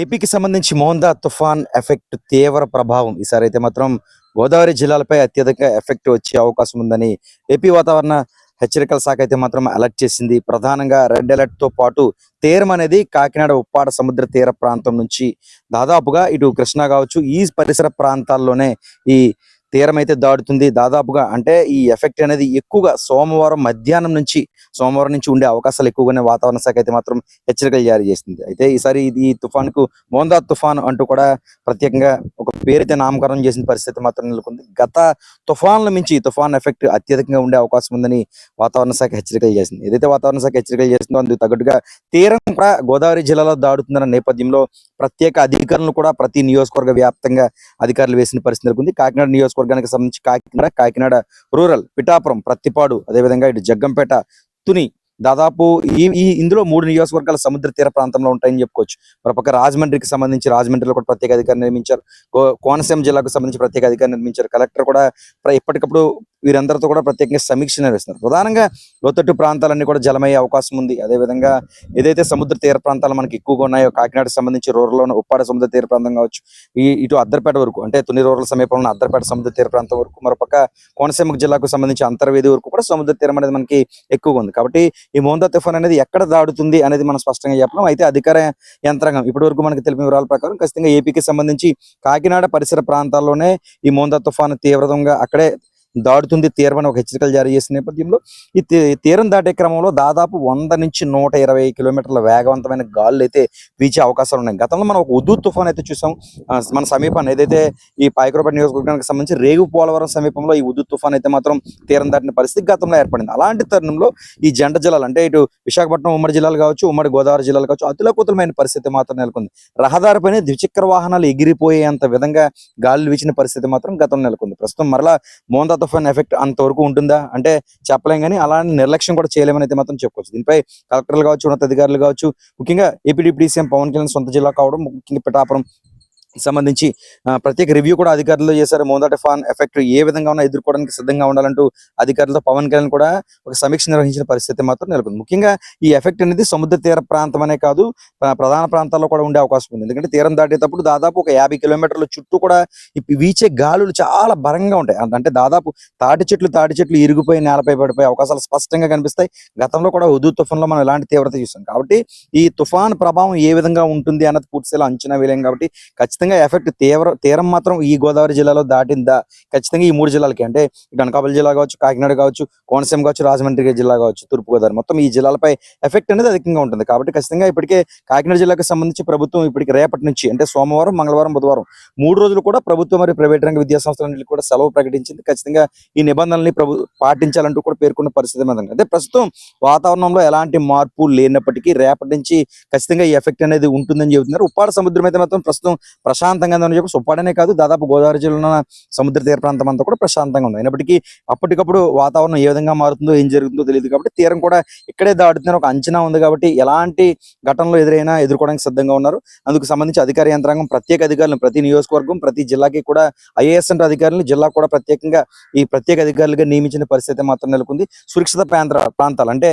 ఏపీకి సంబంధించి మోందా తుఫాన్ ఎఫెక్ట్ తీవ్ర ప్రభావం. ఈసారి అయితే మాత్రం గోదావరి జిల్లాలపై అత్యధిక ఎఫెక్ట్ వచ్చే అవకాశం ఉందని ఏపీ వాతావరణ హెచ్చరికల శాఖ అయితే మాత్రం అలర్ట్ చేసింది. ప్రధానంగా రెడ్ అలర్ట్తో పాటు తీరం అనేది కాకినాడ ఉప్పాడ సముద్ర తీర ప్రాంతం నుంచి దాదాపుగా ఇటు కృష్ణా కావచ్చు ఈ పరిసర ప్రాంతాల్లోనే ఈ తీరం అయితే దాడుతుంది. దాదాపుగా అంటే ఈ ఎఫెక్ట్ అనేది ఎక్కువగా సోమవారం మధ్యాహ్నం నుంచి సోమవారం నుంచి ఉండే అవకాశాలు ఎక్కువగానే వాతావరణ శాఖ అయితే మాత్రం హెచ్చరికలు జారీ చేసింది. అయితే ఈసారి ఇది ఈ తుఫాన్కు మోందా తుఫాన్ అంటూ కూడా ప్రత్యేకంగా ఒక పేరైతే నామకరణం చేసిన పరిస్థితి మాత్రం నెలకొంది. గత తుఫాన్ల మించి ఈ తుఫాన్ ఎఫెక్ట్ అత్యధికంగా ఉండే అవకాశం ఉందని వాతావరణ శాఖ హెచ్చరికలు చేసింది. ఏదైతే వాతావరణ శాఖ హెచ్చరికలు చేసిందో అందుకు తగ్గట్టుగా తీరం కూడా గోదావరి జిల్లాలో దాడుతుందన్న నేపథ్యంలో ప్రత్యేక అధికారులను కూడా ప్రతి నియోజకవర్గ వ్యాప్తంగా అధికారులు వేసిన పరిస్థితి నెలకొంది. కాకినాడ నియోజకవర్గానికి సంబంధించి కాకినాడ కాకినాడ రూరల్ పిఠాపురం ప్రత్తిపాడు అదేవిధంగా ఇటు జగ్గంపేట తుని దాదాపు ఈ ఈ ఇందులో మూడు నియోజకవర్గాలు సముద్ర తీర ప్రాంతంలో ఉంటాయని చెప్పుకోవచ్చు. మరొక రాజమండ్రికి సంబంధించి రాజమండ్రిలో కూడా ప్రత్యేక అధికారి నిర్మించారు. కో- కోనసీమ జిల్లాకు సంబంధించి ప్రత్యేక అధికారి నిర్మించారు. కలెక్టర్ కూడా ఇప్పటికప్పుడు ఎప్పటికప్పుడు వీరందరితో కూడా ప్రత్యేకంగా సమీక్ష నిర్వహిస్తున్నారు. ప్రధానంగా లోతట్టు ప్రాంతాలన్నీ కూడా జలమయ్యే అవకాశం ఉంది. అదేవిధంగా ఏదైతే సముద్ర తీర ప్రాంతాలు మనకి ఎక్కువగా ఉన్నాయో కాకినాడకు సంబంధించి రూరల్లో ఉప్పాడ సముద్ర తీర ప్రాంతం కావచ్చు ఈ ఇటు అద్దర్పేట వరకు అంటే తుని రూరల్ సమీపంలో ఉన్న అద్దర్పేట సముద్ర తీర ప్రాంతం వరకు మరొక కోనసీమ జిల్లాకు సంబంధించి అంతర్వేది వరకు కూడా సముద్ర తీరం అనేది మనకి ఎక్కువగా ఉంది. కాబట్టి ఈ మోందా తుఫాన్ అనేది ఎక్కడ దాడుతుంది అనేది మనం స్పష్టంగా చెప్పడం అయితే అధికార యంత్రాంగం ఇప్పటి వరకు మనకి తెలిపిన వివరాల ప్రకారం ఖచ్చితంగా ఏపీకి సంబంధించి కాకినాడ పరిసర ప్రాంతాల్లోనే ఈ మోందా తుఫాను తీవ్రంగా అక్కడే దాడుతుంది తీరమని ఒక హెచ్చరికలు జారీ చేసిన నేపథ్యంలో ఈ తీరం దాటే క్రమంలో దాదాపు వంద నుంచి నూట ఇరవై కిలోమీటర్ల వేగవంతమైన గాలులు అయితే వీచే అవకాశాలు ఉన్నాయి. గతంలో మనం ఒక ఉదూ తుఫాన్ అయితే చూసాం. మన సమీపాన్ని ఏదైతే ఈ పాయకరపేట నియోజకవర్గానికి సంబంధించి రేగు పోలవరం సమీపంలో ఈ ఉదూ తుఫాన్ అయితే మాత్రం తీరం దాటిన పరిస్థితి గతంలో ఏర్పడింది. అలాంటి తరుణంలో ఈ జంట జిల్లాలు అంటే ఇటు విశాఖపట్నం ఉమ్మడి జిల్లాలు కావచ్చు ఉమ్మడి గోదావరి జిల్లాలు కావచ్చు అతులకుతలమైన పరిస్థితి మాత్రం నెలకొంది. రహదారిపైన ద్విచక్ర వాహనాలు ఎగిరిపోయేంత విధంగా గాలులు వీచిన పరిస్థితి మాత్రం గతంలో నెలకొంది. ప్రస్తుతం మరలా మోందా తుఫాన్ ఎఫెక్ట్ అంతవరకు ఉంటుందా? అంటే చెప్పలేం కానీ అలాంటి నిర్లక్ష్యం కూడా చేయలేమని అయితే మాత్రం చెప్పుకోవచ్చు. దీనిపై కలెక్టర్లు కావచ్చు ఉన్నతాధికారులు కావచ్చు ముఖ్యంగా AP deputy CM Pawan Kalyan సొంత జిల్లా కావడం ముఖ్యంగా పిఠాపురం సంబంధించి ప్రత్యేక రివ్యూ కూడా అధికారులు చేశారు. మోందా ఫాన్ ఎఫెక్ట్ ఏ విధంగా ఉన్నా ఎదుర్కోవడానికి సిద్ధంగా ఉండాలంటూ అధికారులతో పవన్ కళ్యాణ్ కూడా ఒక సమీక్ష నిర్వహించిన పరిస్థితి మాత్రం నెలకొంది. ముఖ్యంగా ఈ ఎఫెక్ట్ అనేది సముద్ర తీర ప్రాంతం అనే కాదు ప్రధాన ప్రాంతాల్లో కూడా ఉండే అవకాశం ఉంది. ఎందుకంటే తీరం దాటేటప్పుడు దాదాపు ఒక యాభై కిలోమీటర్ల చుట్టూ కూడా వీచే గాలులు చాలా బలంగా ఉంటాయి. అంత- అంటే దాదాపు తాటి చెట్లు తాటి చెట్లు ఇరిగిపోయి నేలపై పడిపోయే అవకాశాలు స్పష్టంగా కనిపిస్తాయి. గతంలో కూడా ఉదూ తుఫాన్లో మనం ఎలాంటి తీవ్రత చూసాం. కాబట్టి ఈ తుఫాన్ ప్రభావం ఏ విధంగా ఉంటుంది అన్నది పూర్తిగా అంచనా వేయలేం కాబట్టి ఖచ్చితంగా ఖచ్చితంగా ఎఫెక్ట్ తీవ్ర తీరం మాత్రం ఈ గోదావరి జిల్లాలో దాటిందా? ఖచ్చితంగా ఈ మూడు జిల్లాలకి. అంటే ఇటు అనకాపల్లి జిల్లా కావచ్చు కాకినాడ కావచ్చు కోనసీమ కావచ్చు రాజమండ్రి జిల్లా కావచ్చు తూర్పు గోదావరి మొత్తం ఈ జిల్లాలపై ఎఫెక్ట్ అనేది అధికంగా ఉంటుంది. కాబట్టి ఖచ్చితంగా ఇప్పటికే కాకినాడ జిల్లాకు సంబంధించి ప్రభుత్వం ఇప్పటికి రేపటి నుంచి అంటే సోమవారం మంగళవారం బుధవారం మూడు రోజులు కూడా ప్రభుత్వం మరియు ప్రైవేట్ రంగ విద్యా సంస్థలన్నింటికి కూడా సెలవు ప్రకటించింది. ఖచ్చితంగా ఈ నిబంధనల్ని ప్రభు పాటించాలంటూ కూడా పేర్కొన్న పరిస్థితి ఉంది. అయితే ప్రస్తుతం వాతావరణంలో ఎలాంటి మార్పు లేనప్పటికీ రేపటి నుంచి ఖచ్చితంగా ఈ ఎఫెక్ట్ అనేది ఉంటుందని చెబుతున్నారు. ఉప్పాడ సముద్రం అయితే మాత్రం ప్రస్తుతం ప్రశాంతంగా ఉందని చెప్పి సుప్పాడనే కాదు దాదాపు గోదావరి జిల్లాలో ఉన్న సముద్ర తీర ప్రాంతం అంతా కూడా ప్రశాంతంగా ఉంది. అయినప్పటికీ అప్పటికప్పుడు వాతావరణం ఏ విధంగా మారుతుందో ఏం జరుగుతుందో తెలియదు కాబట్టి తీరం కూడా ఇక్కడే దాడుతుందని ఒక అంచనా ఉంది కాబట్టి ఎలాంటి ఘటనలు ఎదురైనా ఎదుర్కోవడానికి సిద్ధంగా ఉన్నారు. అందుకు సంబంధించి అధికార యంత్రాంగం ప్రత్యేక అధికారులను ప్రతి నియోజకవర్గం ప్రతి జిల్లాకి కూడా ఐఏఎస్ అంటే అధికారులు జిల్లా కూడా ప్రత్యేకంగా ఈ ప్రత్యేక అధికారులుగా నియమించిన పరిస్థితి మాత్రం నెలకొంది. సురక్షిత ప్రాంత ప్రాంతాలు అంటే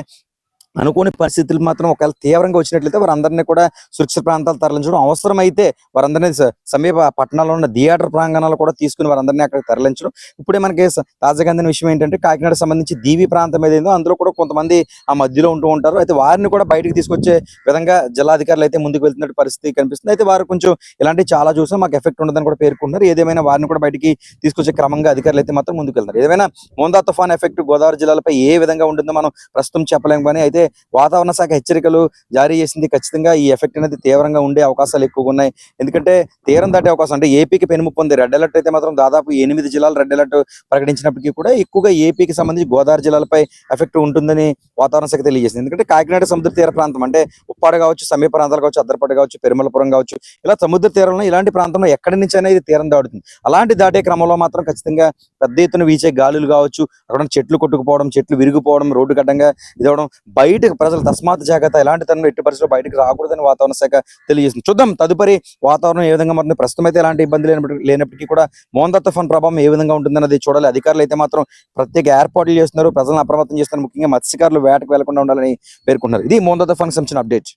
అనుకోని పరిస్థితులు మాత్రం ఒకవేళ తీవ్రంగా వచ్చినట్లయితే వారందరినీ కూడా సురక్షిత ప్రాంతాలు తరలించడం అవసరమైతే వారందరినీ సమీప పట్టణాల్లో ఉన్న థియేటర్ ప్రాంగణాలు కూడా తీసుకుని వారందరినీ అక్కడ తరలించడం. ఇప్పుడే మనకి తాజాగా అందిన విషయం ఏంటంటే కాకినాడ సంబంధించి దీవి ప్రాంతం ఏదైందో అందులో కూడా కొంతమంది ఆ మధ్యలో ఉంటూ ఉంటారు. అయితే వారిని కూడా బయటికి తీసుకొచ్చే విధంగా జిల్లాధికారులు అయితే ముందుకు వెళ్తున్నట్టు పరిస్థితి కనిపిస్తుంది. అయితే వారు కొంచెం ఇలాంటి చాలా చూసాం మాకు ఎఫెక్ట్ ఉండదని కూడా పేర్కొంటున్నారు. ఏదేమైనా వారిని కూడా బయటికి తీసుకొచ్చే క్రమంగా అధికారులు అయితే మాత్రం ముందుకు వెళ్తారు ఏదైనా మోందా తుఫాన్ ఎఫెక్ట్ గోదావరి జిల్లాలపై ఏ విధంగా ఉంటుందో మనం ప్రస్తుతం చెప్పలేము కానీ అయితే వాతావరణ శాఖ హెచ్చరికలు జారీ చేసింది ఖచ్చితంగా ఈ ఎఫెక్ట్ అనేది తీవ్రంగా ఉండే అవకాశాలు ఎక్కువగా ఉన్నాయి. ఎందుకంటే తీరం దాటే అవకాశం అంటే ఏపీకి పెనుముప్పు ఉంది. రెడ్ అలర్ట్ అయితే మాత్రం దాదాపు ఎనిమిది జిల్లాలు రెడ్ అలర్ట్ ప్రకటించినప్పటికీ కూడా ఎక్కువగా ఏపీకి సంబంధించి గోదావరి జిల్లాలపై ఎఫెక్ట్ ఉంటుందని వాతావరణ శాఖ తెలియజేసింది. ఎందుకంటే కాకినాడ సముద్ర తీర ప్రాంతం అంటే ఉప్పాడ కావచ్చు సమీప ప్రాంతాలు కావచ్చు అద్దరపట్ట కావచ్చు పెరుమలపురం కావచ్చు ఇలా సముద్ర తీరంలో ఇలాంటి ప్రాంతంలో ఎక్కడి నుంచి అనేది తీరం దాడుతుంది అలాంటి దాటే క్రమంలో మాత్రం ఖచ్చితంగా పెద్ద ఎత్తున వీచే గాలులు కావచ్చు అక్కడ చెట్లు కొట్టుకుపోవడం చెట్లు విరిగిపోవడం రోడ్డు గడ్డంగా ఇదవడం బయటకు ప్రజలు తస్మాత్ జాగ్రత్త ఎలాంటి తను ఎట్టి పరిస్థితుల్లో బయటకు రాకూడదని వాతావరణ శాఖ తెలియజేసింది. చూద్దాం తదుపరి వాతావరణం ఏ విధంగా మారుతుంది? ప్రస్తుతం అయితే ఎలాంటి ఇబ్బంది లేనప్పటికీ లేనప్పటికీ కూడా మోందా తుఫాన్ ప్రభావం ఏ విధంగా ఉంటుందన్నది చూడాలి. అధికారులు అయితే మాత్రం ప్రత్యేక ఏర్పాట్లు చేస్తున్నారు. ప్రజలను అప్రమత్తం చేస్తున్నారు. ముఖ్యంగా మత్స్యకారులు వేటకు వెళ్ళకుండా ఉండాలని పేర్కొన్నారు ఇది మోందా ఫన్ సంబంధించిన అప్డేట్.